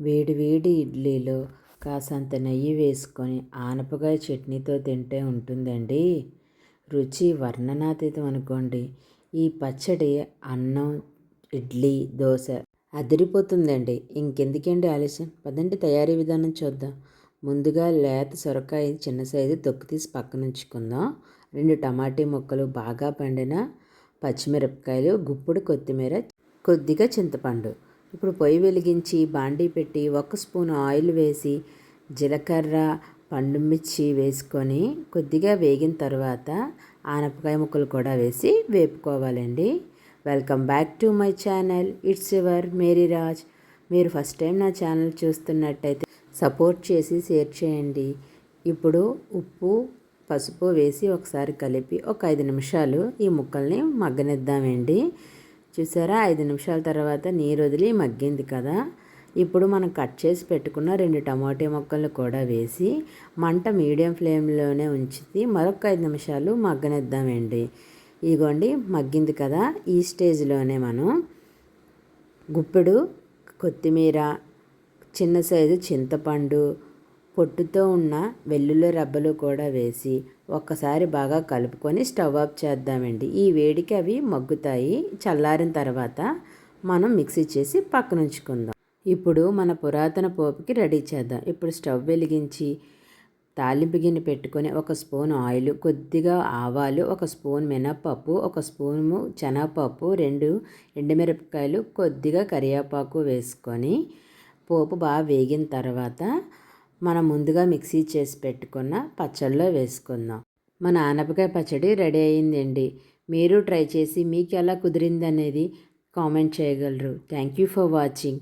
వేడివేడి ఇడ్లీలో కాసంత నెయ్యి వేసుకొని ఆనపకాయ చట్నీతో తింటే ఉంటుందండి. రుచి వర్ణనాతీతం అనుకోండి. ఈ పచ్చడి అన్నం ఇడ్లీ దోశ అదిరిపోతుందండి. ఇంకెందుకండి ఆలస్యం? పదండి తయారీ విధానం చూద్దాం. ముందుగా లేత సొరకాయ చిన్న సైజు తొక్కు తీసి పక్కన ఉంచుకుందాం. రెండు టమాటీ ముక్కలు బాగా పండిన పచ్చిమిరపకాయలు గుప్పుడు కొత్తిమీర కొద్దిగా చింతపండు ఇప్పుడు పొయ్యి వెలిగించి బాండీ పెట్టి ఒక స్పూన్ ఆయిల్ వేసి జీలకర్ర పండు మిర్చి వేసుకొని కొద్దిగా వేగిన తర్వాత ఆనపకాయ ముక్కలు కూడా వేసి వేపుకోవాలండి. Welcome back to my channel it's your Mary Raj మీరు ఫస్ట్ టైం నా ఛానల్ చూస్తున్నట్టయితే సపోర్ట్ చేసి షేర్ చేయండి. ఇప్పుడు ఉప్పు పసుపు వేసి ఒకసారి కలిపి ఒక ఐదు నిమిషాలు ఈ ముక్కల్ని మగ్గనిద్దామండి. చూసారా? ఐదు నిమిషాల తర్వాత నీరు వదిలి మగ్గింది కదా. ఇప్పుడు మనం కట్ చేసి పెట్టుకున్న రెండు టమాటా ముక్కలు కూడా వేసి మంట మీడియం ఫ్లేమ్లోనే ఉంచి మరొక ఐదు నిమిషాలు మగ్గనిద్దామండి. ఇదిగోండి మగ్గింది కదా. ఈ స్టేజ్లోనే మనం గుప్పెడు కొత్తిమీర చిన్న సైజు చింతపండు పొట్టుతో ఉన్న వెల్లుల్లి రబ్బలు కూడా వేసి ఒక్కసారి బాగా కలుపుకొని స్టవ్ ఆఫ్ చేద్దామండి. ఈ వేడికి అవి మగ్గుతాయి. చల్లారిన తర్వాత మనం మిక్సీ చేసి పక్కన ఉంచుకుందాం ఇప్పుడు మన పురాతన పోపుకి రెడీ చేద్దాం. ఇప్పుడు స్టవ్ వెలిగించి తాలింపు గిన్నె పెట్టుకొని ఒక స్పూన్ ఆయిల్ కొద్దిగా ఆవాలు ఒక స్పూన్ మినప్పప్పు ఒక స్పూను శనగపప్పు రెండు ఎండుమిరపకాయలు కొద్దిగా కరివేపాకు వేసుకొని పోపు బాగా వేగిన తర్వాత మనం ముందుగా మిక్సీ చేసి పెట్టుకున్న పచ్చళ్ళలో వేసుకుందాం. మన ఆనపకాయ పచ్చడి రెడీ అయిందండి మీరు ట్రై చేసి మీకు ఎలా కుదిరింది అనేది కామెంట్ చేయగలరు. Thank you for watching.